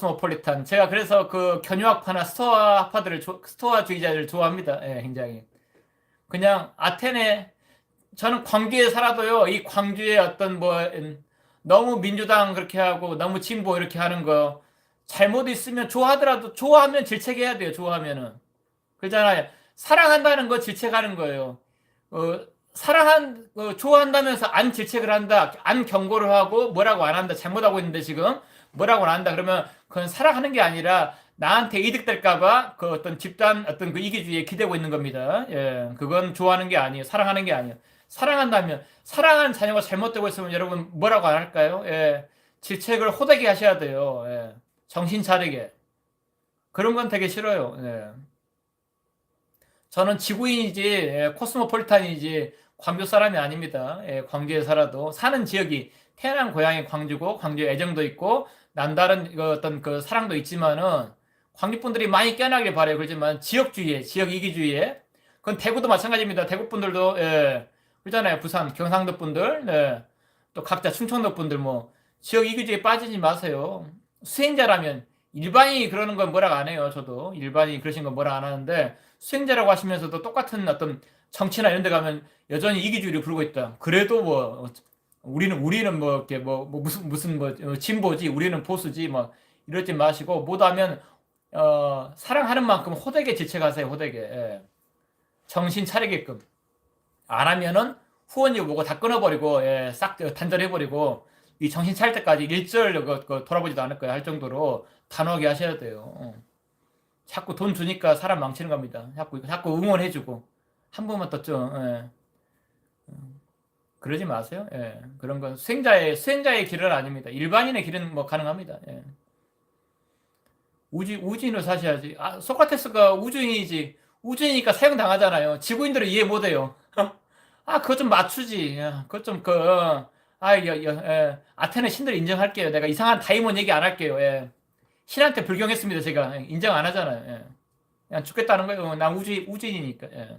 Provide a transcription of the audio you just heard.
코스모폴리탄. 제가 그래서 그 견유학파나 스토아파들을 조- 스토아주의자를 좋아합니다. 예, 굉장히. 그냥 아테네 저는 광주에 살아도요. 이 광주의 어떤 뭐 음, 너무 민주당 그렇게 하고 너무 진보 이렇게 하는 거 잘못 있으면 좋아하더라도 좋아하면 질책해야 돼요. 좋아하면은. 그러잖아요. 사랑한다는 거 질책하는 거예요. 어, 사랑한 어, 좋아한다면서 안 질책을 한다, 안 경고를 하고 뭐라고 안 한다, 잘못하고 있는데 지금 뭐라고 안 한다 그러면 그건 사랑하는 게 아니라 나한테 이득될까봐 그 어떤 집단 어떤 그 이기주의에 기대고 있는 겁니다. 예, 그건 좋아하는 게 아니에요. 사랑하는 게 아니에요. 사랑한다면 사랑하는 자녀가 잘못되고 있으면 여러분 뭐라고 안 할까요? 예, 질책을 호되게 하셔야 돼요. 예, 정신 차리게 그런 건 되게 싫어요. 예. 저는 지구인이지 예, 코스모폴리탄이지 광주 사람이 아닙니다. 예, 광주에 살아도 사는 지역이 태어난 고향이 광주고 광주에 애정도 있고 남다른 그 어떤 그 사랑도 있지만은 광주 분들이 많이 깨어나길 바래요. 그렇지만 지역주의에 지역 이기주의에 그건 대구도 마찬가지입니다. 대구 분들도 예, 그렇잖아요. 부산 경상도 분들 예, 또 각자 충청도 분들 뭐 지역 이기주의에 빠지지 마세요. 수행자라면 일반인이 그러는 건 뭐라고 안 해요. 저도 일반인이 그러신 건 뭐라 안 하는데 수행자라고 하시면서도 똑같은 어떤 정치나 이런 데 가면 여전히 이기주의를 부르고 있다. 그래도 뭐 우리는 우리는 뭐 이렇게 뭐, 뭐 무슨 무슨 뭐 어, 진보지 우리는 보수지 뭐 이러지 마시고 못하면 어 사랑하는 만큼 호되게 질책하세요. 호되게 예. 정신 차리게끔 안 하면은 후원이 뭐고 다 끊어버리고 예, 싹 단절해버리고 이 정신 차릴 때까지 일절 그, 그 돌아보지도 않을 거야 할 정도로 단호하게 하셔야 돼요. 어. 자꾸 돈 주니까 사람 망치는 겁니다. 자꾸 자꾸 응원해주고 한 번만 더 좀. 예. 음, 그러지 마세요. 예. 그런 건 수행자의 수행자의 길은 아닙니다. 일반인의 길은 뭐 가능합니다. 예. 우주 우주인으로 사셔야지. 아 소크라테스가 우주인이지. 우주인이니까 사형 당하잖아요. 지구인들은 이해 못해요. 아 그거 좀 맞추지. 야, 그거 좀그 아, 여, 여, 예. 아테네 신들 인정할게요. 내가 이상한 다이몬 얘기 안 할게요. 예. 신한테 불경했습니다. 제가 인정 안 하잖아요. 예. 그냥 죽겠다는 거예요. 난 우주 우주인이니까. 예.